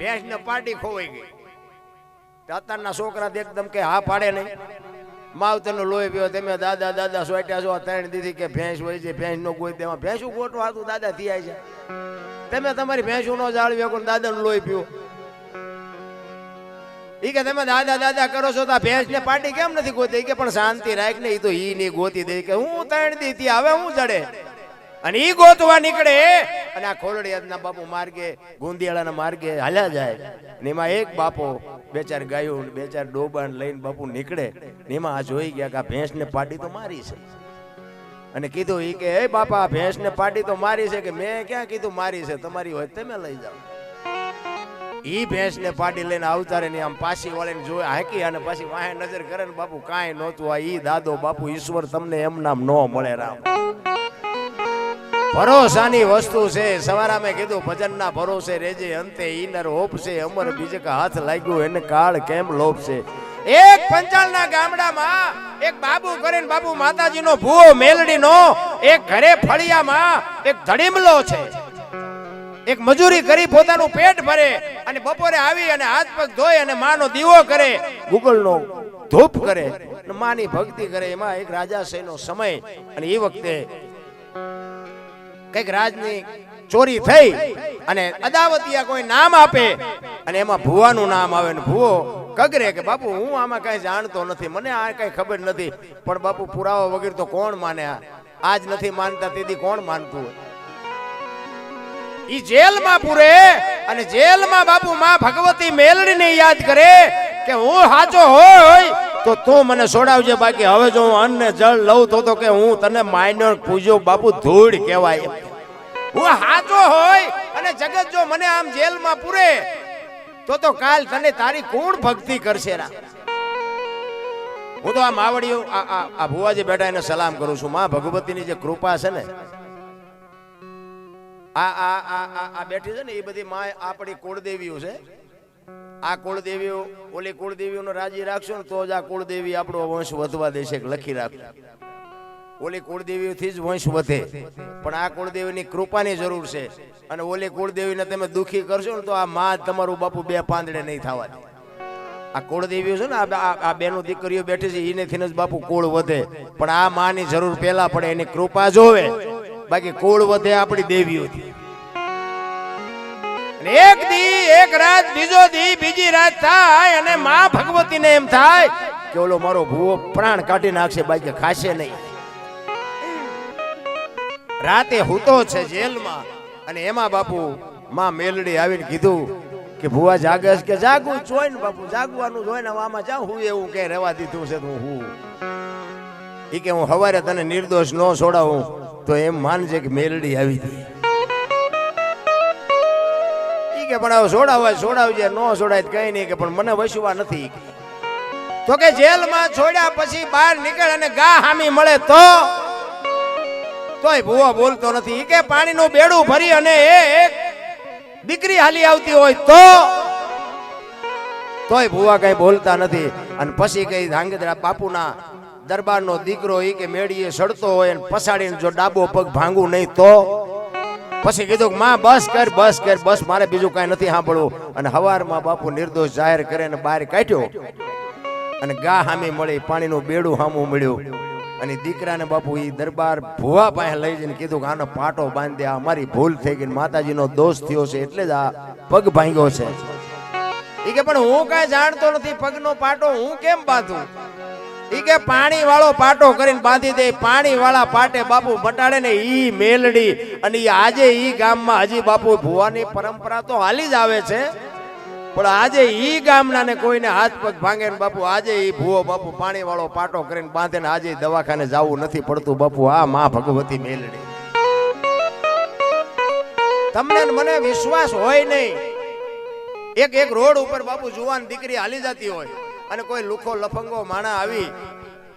ભેંસ ને પાટી ખોવાઈ ગઈ. અત્યારના છોકરા એકદમ કે હા પાડે નહીં. માવતરનો લોહી પીવો, તમે દાદા દાદા સોટ્યા છો ત્રણ દીધી કે ભેંસ હોય છે ભેંસ નો કોઈ તેમાં ભેંસું ખોટું હતું? દાદા થયા છે. તમે તમારી ભેંસું નો જાળવી શકો દાદાનું લોહી પીવો. એ કે તમે દાદા દાદા કરો છો તો ભેંસ ને પાટી કેમ નથી ગોતી? કે પણ શાંતિ રાખ ને એ તો ઈ ની ગોતી દે. કે હું ત્રણ દીધી હવે હું ચડે અને ઈ ગોતવા નીકળે. અને આ ખોલડિયાદના બાપુ માર્ગે, ગુંદિયાળાના માર્ગે હાલ્યા જાય. એમાં એક બાપો બે ચાર ગાયો, બે ચાર ડોબાણ લઈને બાપુ નીકળે. એમાં આ જોઈ ગયા કે આ ભેંસને પાડી તો મારી છે. અને કીધું એ કે એ બાપા ભેંસને પાડી તો મારી છે કે મેં ક્યાં કીધું મારી છે? તમારી હોય તમે લઈ જાઓ. ઈ ભેંસ ને પાડી લઈને આવતારે ને આમ પાછી વળીને જોઈ હાકી અને પાછી વાહે નજર કરે ને બાપુ કાંઈ નહોતું. આ ઈ દાદો બાપુ ઈશ્વર તમને એમ નામ નો મળે રામ. ભરોસાની વસ્તુ છે. સવારા મેં કીધું, ભજનના ભરોસે રેજે, અંતે ઈનર હોપ છે. અમર બીજે કા હાથ લાગ્યું, એને કાળ કેમ લોપ છે? એક પંચાલના ગામડામાં એક બાબુ કરીને, બાબુ માતાજીનો ભૂવો મેલડીનો, એક ઘરે ફળિયામાં એક ધડીમલો છે. એક મજૂરી કરી પોતાનું પેટ ભરે અને બપોરે આવી અને હાથ પગ ધોઈ અને માનો દીવો કરે. ગુગલનો ધૂપ કરે માની ભક્તિ કરે. એમાં એક રાજાશાહીનો સમય અને એ વખતે કંઈક રાજની ચોરી થઈ અને અદાવતિયા કોઈ નામ આપે અને એમાં ભુવાનું નામ આવે ને ભુવો કગરે કે, બાપુ, હું આમાં કઈ જાણતો નથી, મને આ કઈ ખબર નથી, પણ બાપુ, પુરાવા વગર તો કોણ માને આ? આજ નથી માનતા, તેથી કોણ માનતું? હોય ઈ જેલમાં પૂરે અને જેલમાં બાપુ માં ભગવતી મેલડીને યાદ કરે કે, હું સાચો હોય તો તું મને છોડાવજે બાકી. હવે જો હું અન્ન જળ લઉં તો તો કે હું તને માયનો પૂજો બાપુ ધૂળ કહેવાય. હું સાચો હોય અને જગત જો મને આમ જેલમાં પૂરે, તો તો કાલ તને તારી કોણ ભક્તિ કરશે રા. હું તો આ માવડીઓ, આ આ ભુવાજી બેઠા એને સલામ કરું છું. માં ભગવતીની જે કૃપા છે ને, આ આ આ આ બેઠી છે ને, એ બધી માં આપણી કુળદેવીઓ છે. આ કુળદેવીઓ, ઓલી કુળદેવીઓનો રાજી રાખશો ને તો જ આ કુળદેવી આપણો વંશ વધવા દેશે લખી રાખશે ઓલી કુળદેવીઓથી જ વંશ વધે. પણ આ કુળદેવીની કૃપાની જરૂર છે. અને ઓલી કુળદેવીને તમે દુઃખી કરશો ને તો આ માં તમારું બાપુ બે પાંદડે નહીં થવા દે. આ કુળદેવીઓ છે ને, આ બેનો દીકરીઓ બેઠી છે એને જ બાપુ કુળ વધે. પણ આ માની જરૂર પહેલા પડે, એની કૃપા જોવે. બાકી કુળ વધે આપણી દેવીઓથી. એક દી, એક રાત, બીજો દી, બીજી રાત થાય અને માં ભગવતીને એમ થાય કે ઓલો મારો ભૂવો પ્રાણ કાઢી નાખશે, બાકી ખાશે નહીં. રાતે હુતો છે જેલમાં અને એમાં બાપુ માં મેલડી આવીને કીધું કે ભુવા જાગે કે જાગું? જોઈ ને બાપુ જાગવાનું જોઈ ને આમાં જાઉં હું એવું કે રહેવા દીધું છે તું હું એ કે હું હવારે તને નિર્દોષ ન છોડાવું, તો એમ માનજે કે મેલડી આવી હતી ઈ કે પણ હવે છોડાવવા છોડાવજે ન છોડાય કઈ નહીં કે, પણ મને વસવા નથી તો કે જેલમાં છોડ્યા પછી બહાર નીકળ અને ગા હામી મળે તો? તોય ભૂવો બોલતો નથી. કે પાણીનું બેડું ભરી અને એ એક દીકરી હાલી આવતી હોય તો? તોય ભૂવા કઈ બોલતા નથી. અને પછી કઈ ધાંગધ્રા બાપુના દરબારનો દીકરો એ કે મેળીએ સડતો હોય અને પસાડીને જો ડાબો પગ ભાંગું નહીં તો? પછી કીધું માં, બસ કર બસ કર, બસ મારે બીજું કાંઈ નથી સાંભળવું. અને હવારમાં બાપુ નિર્દોષ જાહેર કરે અને બહાર કાઢ્યો. અને ગા હામી મળી, પાણીનું બેડું હામું મળ્યું. અને દીકરાને બાપુ એ દરબાર ભુવા પાસે લઈ જઈને કીધું કે, આનો પાટો બાંધી, આ અમારી ભૂલ થઈ ગઈ માતાજીનો દોષ થયો છે, એટલે જ આ પગ ભાંગ્યો છે. એ કે, પણ હું કાંઈ જાણતો નથી, પગનો પાટો હું કેમ બાંધું? ઈ કે પાણી વાળો પાટો કરીને બાંધી દે. પાણી વાળા પાટે બાપુ બટાડે ને ઈ મેલડી. અને આજે ઈ ગામમાં હજી બાપુ ભુવાની પરંપરા તો હાલી જ આવે છે. પણ આજે ઈ ગામના ને કોઈને હાથ પગ ભાંગે ને બાપુ આજે ઈ ભુવો બાપુ પાણી વાળો પાટો કરીને બાંધે ને આજે દવાખાને જવું નથી પડતું બાપુ. આ માં ભગવતી મેલડી. તમને મને વિશ્વાસ હોય નહીં. એક એક રોડ ઉપર બાપુ જુવાન દીકરી હાલી જતી હોય. અને કોઈ લુખો લફંગો માણા આવી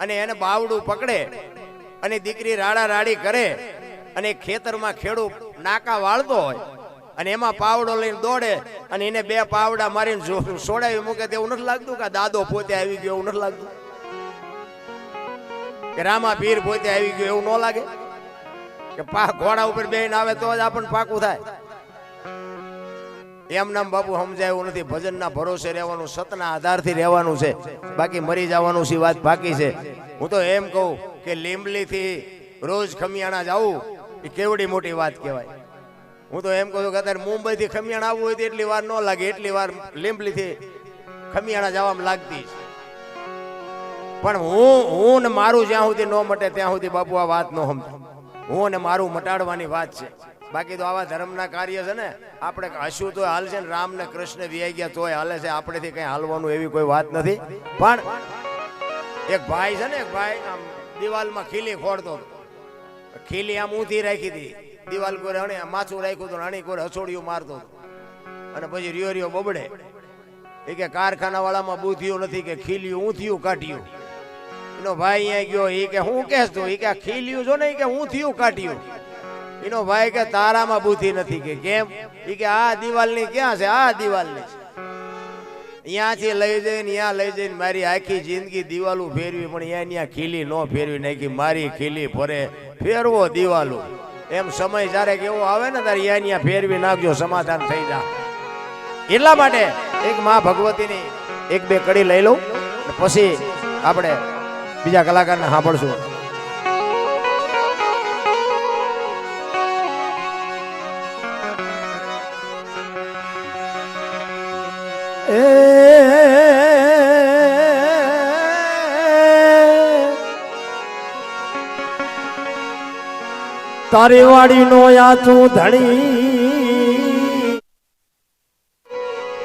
અને એને બાવડું પકડે અને દીકરી રાડા રાડી કરે અને ખેતરમાં ખેડૂત નાકા વાળતો હોય અને એમાં પાવડો લઈને દોડે અને એને બે પાવડા મારીને સોડાવી મૂકે તેવું નથી લાગતું કે દાદો પોતે આવી ગયો એવું નથી લાગતું? કે રામા પીર પોતે આવી ગયો એવું ન લાગે? કે પા ઘોડા ઉપર બેહીને આવે તો જ આપણને પાકું થાય. એમ નામ બાપુ સમજાય નથી. ભજનના ભરોસે રહેવાનું, સતના આધારથી રહેવાનું છે. બાકી મરી જવાનું છે વાત બાકી છે? હું તો એમ કહું કે લીંબલીથી રોજ ખમિયાણા જાવું એ કેવડી મોટી વાત કહેવાય. હું તો એમ કહું છું કે અત્યારે મુંબઈથી ખમિયાણા આવવું હોય તો એટલી વાર ન લાગે, એટલી વાર લીંબલીથી ખમિયાણા જવામાં લાગતી પણ હું હું ને મારું જ્યાં સુધી ન મટે ત્યાં સુધી બાપુ આ વાત ન સમજે. હું ને મારું મટાડવાની વાત છે. બાકી તો આવા ધર્મના કાર્ય છે ને, આપણે હશું તો હાલ છે ને, રામ ને કૃષ્ણ વિયાઈ ગયા તોય હાલે છે, આપણેથી કઈ હાલવાનું એવી કોઈ વાત નથી. પણ એક ભાઈ છે ને, એક ભાઈ આમ દિવાલમાં ખીલી ખોડતો ખીલી આમ ઊંધી રાખી હતી. દિવાલ કોઈ હણી માથું રાખ્યું હતું હણી કોઈ હસોડિયું મારતો અને પછી રિયો રિયો બબડે. એ કે કારખાના વાળામાં બુદ્ધિયું નથી કે ખીલ્યું, ઊંધિયું કાઢ્યું. એનો ભાઈ અહીંયા ગયો, એ કે, હું કેસ તું? એ કે ખીલ્યું જો ને ઈ કે, ઊંધિયું કાઢ્યું. એનો ભાઈ કે તારામાં બુદ્ધિ નથી કે કેમ? એ કે આ દિવાલની ક્યાં છે? આ દિવાલની છે. અહીંયાથી લઈ જઈને અહીંયા લઈ જઈને મારી આખી જિંદગી દિવાલું ફેરવી, પણ અહીંયા ત્યાં ખીલી ન ફેરવી. નાખી મારી ખીલી ફરે. ફેરવો દિવાલું. એમ સમય જ્યારે કેવો આવે ને ત્યારે અહીંયા ત્યાં ફેરવી નાખજો, સમાધાન થઈ જા. એટલા માટે એક મા ભગવતીની એક બે કડી લઈ લઉં. પછી આપણે બીજા કલાકારને સાંભળશું. તારી વાડી નો યાતું ધણી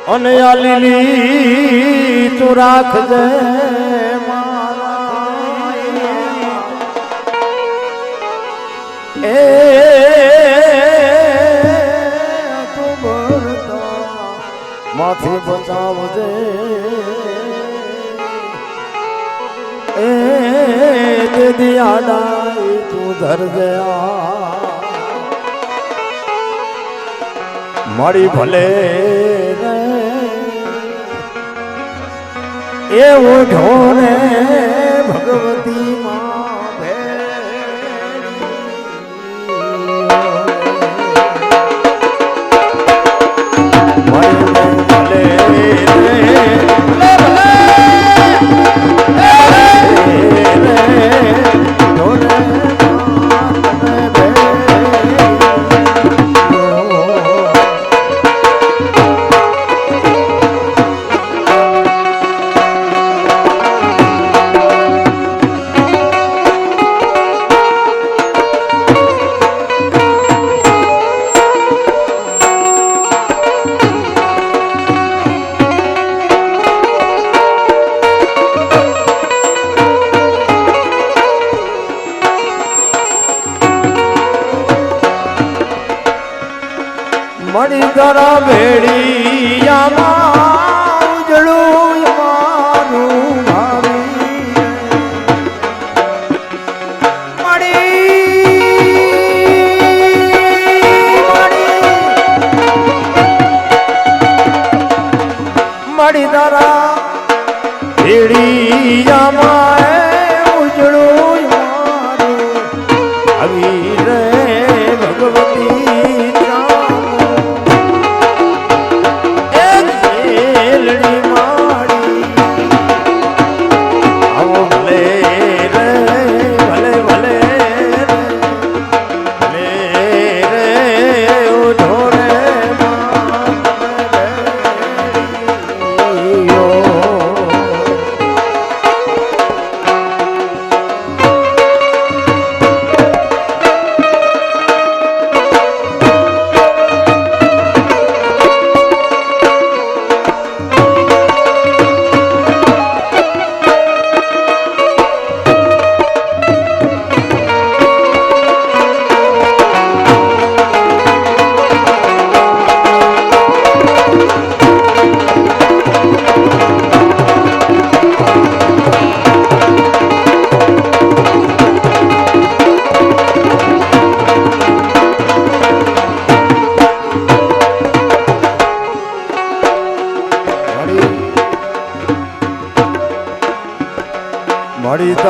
અને આ લીલી તું રાખજે એ માથે બચાવજે. એ દિયાડા દિયાડાઈ તું ગયા. મળી ભલે રે એવું ઢોરે ભગવતી તરા ભેડિયામાં ઉજળું મારું. મળી મળી ભેડિયામાં